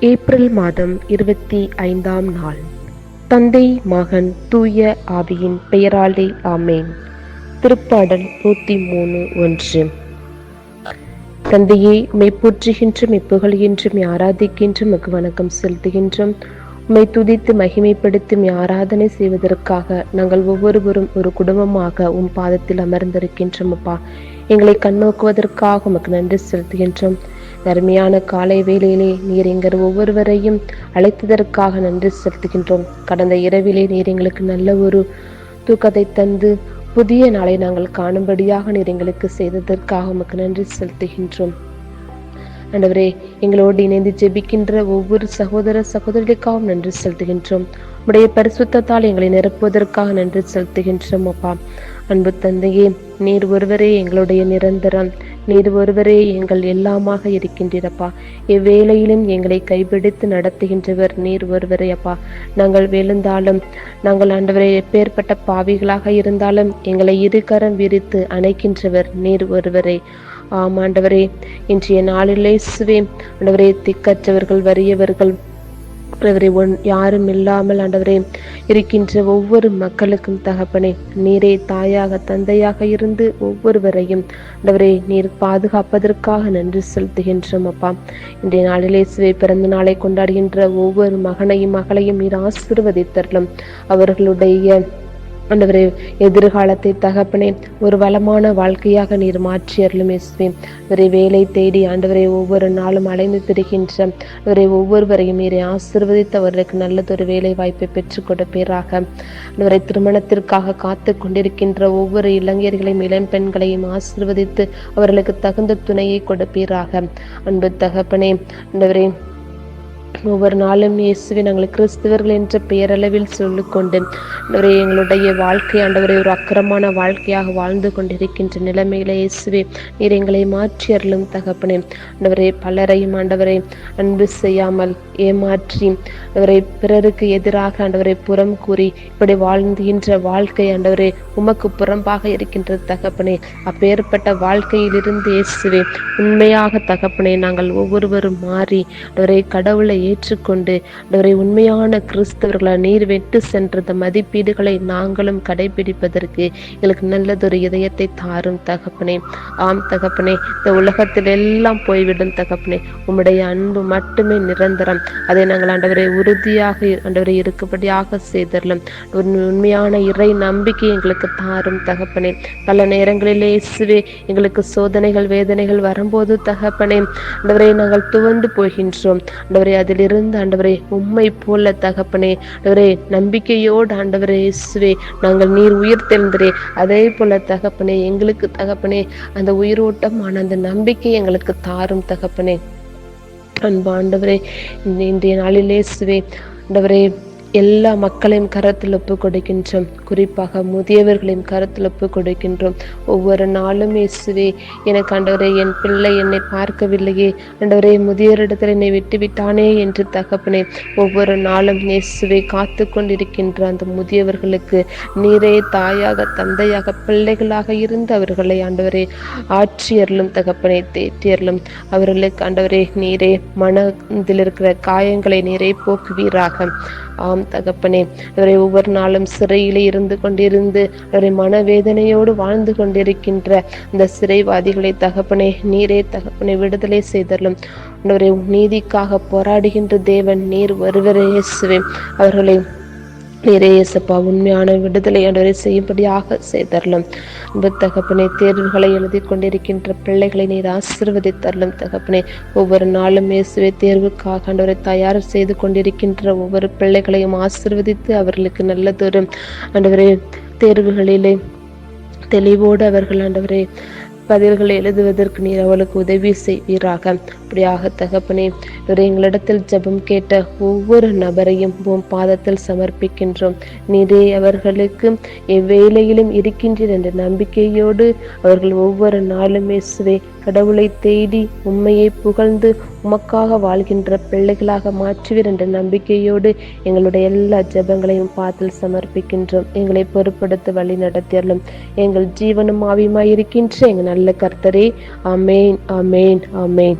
April மாதம் இருபத்தி ஐந்தாம் நாள். தந்தை மகன் தூய ஆவியின் பெயராலே ஆமேன். திருப்பாடல் நூத்தி மூணு ஒன்று. தந்தையே உம்மை போற்றுகின்றும் இப்புகழ்கின்றும் ஆராதிக்கின்றும் உமக்கு வணக்கம் செலுத்துகின்றோம். உம்மை துதித்து மகிமைப்படுத்தி ஆராதனை செய்வதற்காக நாங்கள் ஒவ்வொருவரும் ஒரு குடும்பமாக உம் பாதத்தில் அமர்ந்திருக்கின்றோம் அப்பா. எங்களை கண்ணோக்குவதற்காக உமக்கு நன்றி செலுத்துகின்றோம். அருமையான காலை வேளையிலே நீர் எங்கள் ஒவ்வொருவரையும் அழைத்ததற்காக நன்றி செலுத்துகின்றோம். கடந்த இரவிலே நீர் எங்களுக்கு நல்ல ஒரு தூக்கத்தை தந்து புதிய நாளை நாங்கள் காணும்படியாக நீர் எங்களுக்கு செய்ததற்காக உமக்கு நன்றி செலுத்துகின்றோம். ஆண்டவரே எங்களோடு இணைந்து ஜெபிக்கின்ற ஒவ்வொரு சகோதர சகோதரிகளுக்காகவும் நன்றி செலுத்துகின்றோம். உடைய பரிசுத்தத்தால் எங்களை நிரப்புவதற்காக நன்றி செலுத்துகின்றோம் அப்பா. அன்பு தந்தையே நீர் ஒருவரே எங்களுடைய நிரந்தரம். நீர் ஒருவரே எங்கள் எல்லாமாக இருக்கின்றீரப்பா. எவ்வேளையிலும் எங்களை கைபிடித்து நடத்துகின்றவர் நீர் ஒருவரே அப்பா. நாங்கள் விழுந்தாலும் நாங்கள் ஆண்டவரை எப்பேற்பட்ட பாவிகளாக இருந்தாலும் எங்களை இருகரம் விரித்து அணைக்கின்றவர் நீர் ஒருவரே. ஆம் ஆண்டவரே இன்றைய நாளிலே சுவே ஆண்டவரே திக்கற்றவர்கள் வறியவர்கள் ஆண்டவரே ஒன் யாரும் இல்லாமல் ஆண்டவரே இருக்கின்ற ஒவ்வொரு மக்களுக்கும் தகப்பனே நீரே தாயாக தந்தையாக இருந்து ஒவ்வொருவரையும் ஆண்டவரே நீர் பாதுகாப்பதற்காக நன்றி செலுத்துகின்றோம் அப்பா. இன்றைய நாளிலே சிவை பிறந்த நாளை கொண்டாடுகின்ற ஒவ்வொரு மகனையும் மகளையும் நீர் ஆசிர்வதித்தரலும் அவர்களுடைய ஆண்டவரே எதிர்காலத்தை தகப்பனே ஒரு வளமான வாழ்க்கையாக நீர் மாற்றி அருளும் இயேசுவே. அவரை வேலை தேடி ஆண்டவரை ஒவ்வொரு நாளும் அலைந்து திரிகின்ற அவரை ஒவ்வொருவரையும் நீரை ஆசிர்வதித்து அவர்களுக்கு நல்லதொரு வேலை வாய்ப்பை பெற்றுக் கொடுப்பீராக. அவரை திருமணத்திற்காக காத்து கொண்டிருக்கின்ற ஒவ்வொரு இளைஞர்களையும் இளம் பெண்களையும் ஆசிர்வதித்து அவர்களுக்கு தகுந்த துணையை கொடுப்பீராக. அன்பு தகப்பனே ஆண்டவரே ஒவ்வொரு நாளும் இயேசுவை நாங்கள் கிறிஸ்தவர்கள் என்ற பெயரளவில் சொல்லிக்கொண்டு ஆண்டவரே எங்களுடைய வாழ்க்கை ஆண்டவரை ஒரு அக்கிரமான வாழ்க்கையாக வாழ்ந்து கொண்டிருக்கின்ற நிலைமையில இயேசுவே நீர் எங்களை மாற்றி அருளும் தகப்பனே. ஆண்டவரை பலரையும் ஆண்டவரை அன்பு செய்யாமல் ஏமாற்றி அவரை பிறருக்கு எதிராக ஆண்டவரை புறம் கூறி இப்படி வாழ்ந்துகின்ற வாழ்க்கை ஆண்டவரே உமக்கு புறம்பாக இருக்கின்ற தகப்பனே. அப்பேற்பட்ட வாழ்க்கையிலிருந்து இயேசுவே உண்மையாக தகப்பனே நாங்கள் ஒவ்வொருவரும் மாறி அவரை கடவுளை ஏற்றுக்கொண்டு அவரை உண்மையான கிறிஸ்தவர்களை நீர் வெட்டு சென்ற மதிப்பீடுகளை நாங்களும் கடைபிடிப்பதற்கு எங்களுக்கு நல்லதொரு இதயத்தை தாரும் தகப்பனே. ஆம் தகப்பனே இந்த உலகத்தில் எல்லாம் போய்விடும் தகப்பனே. உம்முடைய அன்பு மட்டுமே நிரந்தரம். அதை நாங்கள் ஆண்டவரை உறுதியாக ஆண்டவரை இருக்கும்படியாக செய்தரலாம். ஒரு உண்மையான இறை நம்பிக்கை எங்களுக்கு தாரும் தகப்பனே. பல நேரங்களிலே இயேசுவே எங்களுக்கு சோதனைகள் வேதனைகள் வரும்போது தகப்பனே ஆண்டவரை நாங்கள் துவண்டு போகின்றோம். ஆண்டவரை அதிலிருந்து ஆண்டவரே உம்மை போல தகப்பனே ஆண்டவரே நம்பிக்கையோடு ஆண்டவரே இயேசுவே நாங்கள் நீர் உயிர் தெழுந்தரே அதே போல தகப்பனே எங்களுக்கு தகப்பனே அந்த உயிரோட்டமான அந்த நம்பிக்கை எங்களுக்கு தாரும் தகப்பனே. அன்பு ஆண்டவரே இன்றைய நாளிலே சுவே ஆண்டவரே எல்லா மக்களையும் கரத்தில் ஒப்பு கொடுக்கின்றோம். குறிப்பாக முதியவர்களையும் கரத்தில் ஒப்பு கொடுக்கின்றோம். ஒவ்வொரு நாளும் இயேசுவே எனக்கு ஆண்டவரே என் பிள்ளை என்னை பார்க்கவில்லையே. ஆண்டவரே முதியோரிடத்தில் என்னை விட்டு விட்டானே என்று தகப்பனே ஒவ்வொரு நாளும் இயேசுவை காத்து கொண்டிருக்கின்ற அந்த முதியவர்களுக்கு நீரே தாயாக தந்தையாக பிள்ளைகளாக இருந்து அவர்களை ஆண்டவரே ஆட்சியர்களும் தகப்பனை தேற்றியர்களும் அவர்களுக்கு ஆண்டவரே நீரே மனதில் இருக்கிற காயங்களை நீரே போக்குவீராக. ஆம். தகப்பனே. அவரை ஒவ்வொரு நாளும் சிறையிலே இருந்து கொண்டிருந்து அவரை மனவேதனையோடு வாழ்ந்து கொண்டிருக்கின்ற இந்த சிறைவாதிகளை தகப்பனே நீரே தகப்பனை விடுதலை செய்தலும் அவரை நீதிக்காக போராடுகின்ற தேவன் நீர் வருவரே இயேசுவே. அவர்களை நீரே இயேசப்பா உண்மையான விடுதலை ஆண்டவரை செய்யும்படியாக செய்தரலும். அன்பு தகப்பனே தேர்வுகளை எழுதி கொண்டிருக்கின்ற பிள்ளைகளை நீர் ஆசிர்வதித்தரலும் தகப்பனை. ஒவ்வொரு நாளும் இயேசுவை தேர்வுக்காக ஆண்டவரை தயார் செய்து கொண்டிருக்கின்ற ஒவ்வொரு பிள்ளைகளையும் ஆசிர்வதித்து அவர்களுக்கு நல்லதொரு அன்றவரை தேர்வுகளிலே தெளிவோடு அவர்கள் ஆண்டவரை பதில்களை எழுதுவதற்கு நீர் அவளுக்கு உதவி செய்வீராக. அப்படியாக தகப்பனே இவர் எங்களிடத்தில் ஜெபம் கேட்ட ஒவ்வொரு நபரையும் உன் பாதத்தில் சமர்ப்பிக்கின்றோம். நீரே அவர்களுக்கு எவ்வேளையிலும் இருக்கின்றீர் என்ற நம்பிக்கையோடு அவர்கள் ஒவ்வொரு நாளுமே சுவே கடவுளை தேடி உண்மையை புகழ்ந்து உமக்காக வாழ்கின்ற பிள்ளைகளாக மாற்றுவீர் என்ற நம்பிக்கையோடு எங்களுடைய எல்லா ஜெபங்களையும் பாத்தில் சமர்ப்பிக்கின்றோம். எங்களை பொறுப்படுத்த வழி நடத்தியறலும் எங்கள் ஜீவனும் ஆவியுமாயிருக்கின்ற எங்கள் நல்ல கர்த்தரே. அமேன் அமேன் அமேன்